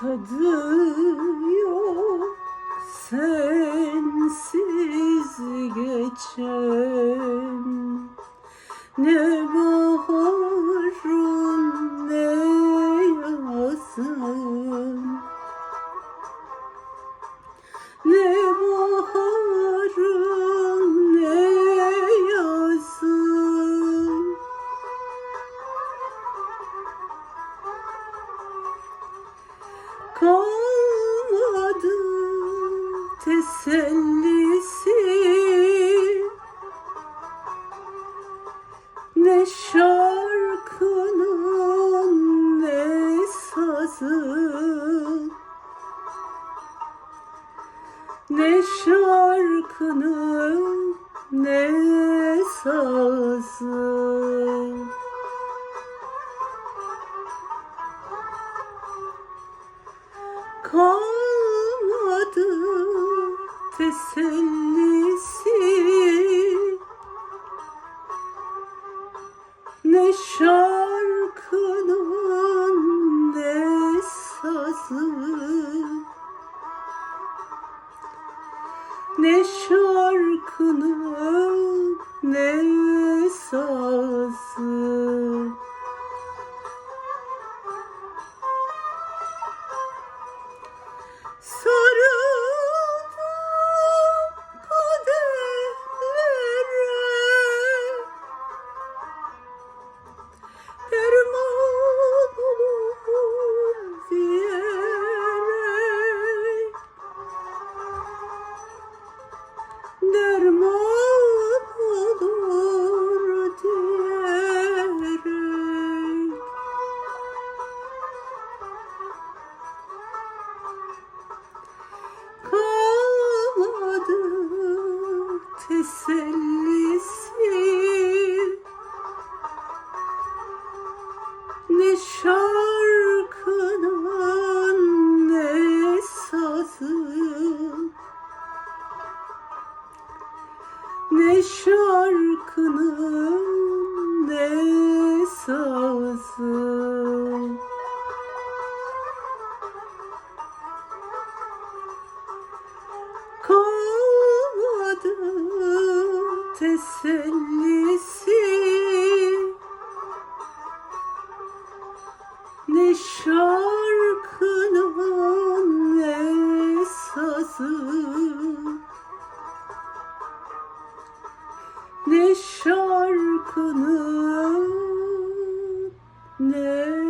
Tadı yok sensiz geçen. Ne baharın kalmadı tesellisi. Ne şarkının ne sazın ne şarkının ne sazın kalmadı tesellisi. Ne şarkının ne sazın ne şarkının ne tesellisi. Ne şarkının ne sazın ne şarkının ne sazın tesellisi. Ne şarkının ne sazı Ne şarkının ne